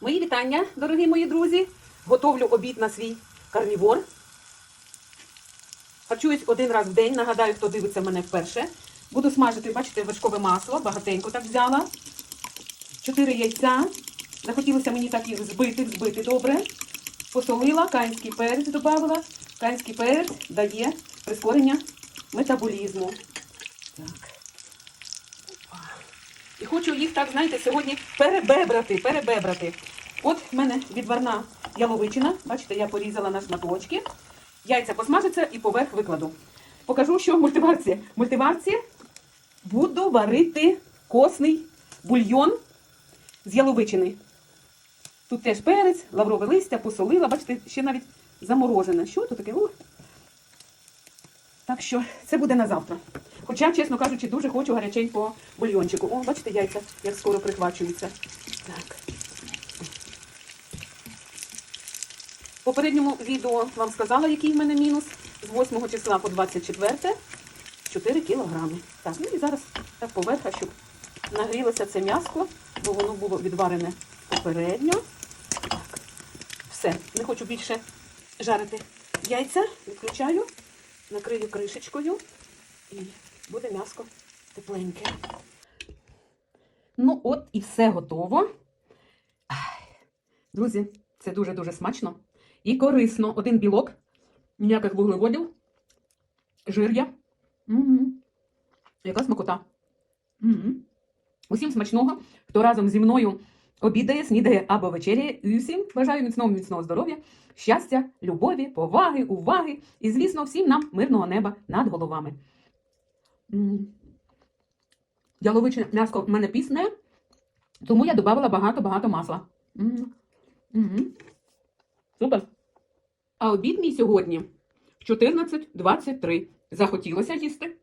Мої вітання, дорогі мої друзі. Готовлю обід на свій карнівор. Харчуюсь один раз в день. Нагадаю, хто дивиться мене вперше. Буду смажити, бачите, вершкове масло, багатенько так взяла. Чотири яйця. Захотілося мені так їх збити, збити добре. Посолила, каїнський перець додавала. Каїнський перець дає прискорення метаболізму. Так. І хочу їх так, знаєте, сьогодні перебебрати, перебебрати. От в мене відварна яловичина. Бачите, я порізала на шматочки. Яйця посмажаться і поверх викладу. Покажу, що в мультиварці. В мультиварці буду варити косний бульйон з яловичини. Тут теж перець, лаврове листя, посолила. Бачите, ще навіть заморожене. Що тут таке? Ух. Так що це буде на завтра. Хоча, чесно кажучи, дуже хочу гаряченького бульйончику. О, бачите, яйця, як скоро прихвачуються. Так. В попередньому відео вам сказала, який в мене мінус. З 8 числа по 24 4 кілограми. Так, ну і зараз так поверха, щоб нагрілося це м'яско, бо воно було відварене попередньо. Так, все, не хочу більше жарити яйця. Відключаю, накрию кришечкою і буде м'яско тепленьке. Ну, от і все готово. Друзі, це дуже-дуже смачно і корисно. Один білок, ніяких вуглеводів, жир є. Угу. Яка смакота. Угу. Усім смачного, хто разом зі мною обідає, снідає або вечеряє. І усім бажаю міцного міцного здоров'я, щастя, любові, поваги, уваги і, звісно, всім нам мирного неба над головами. М. Яловичне м'яско в мене пісне, тому я додавала багато-багато масла. М. Мгм. Супер. А обід мій сьогодні в 14.23. Захотілося їсти.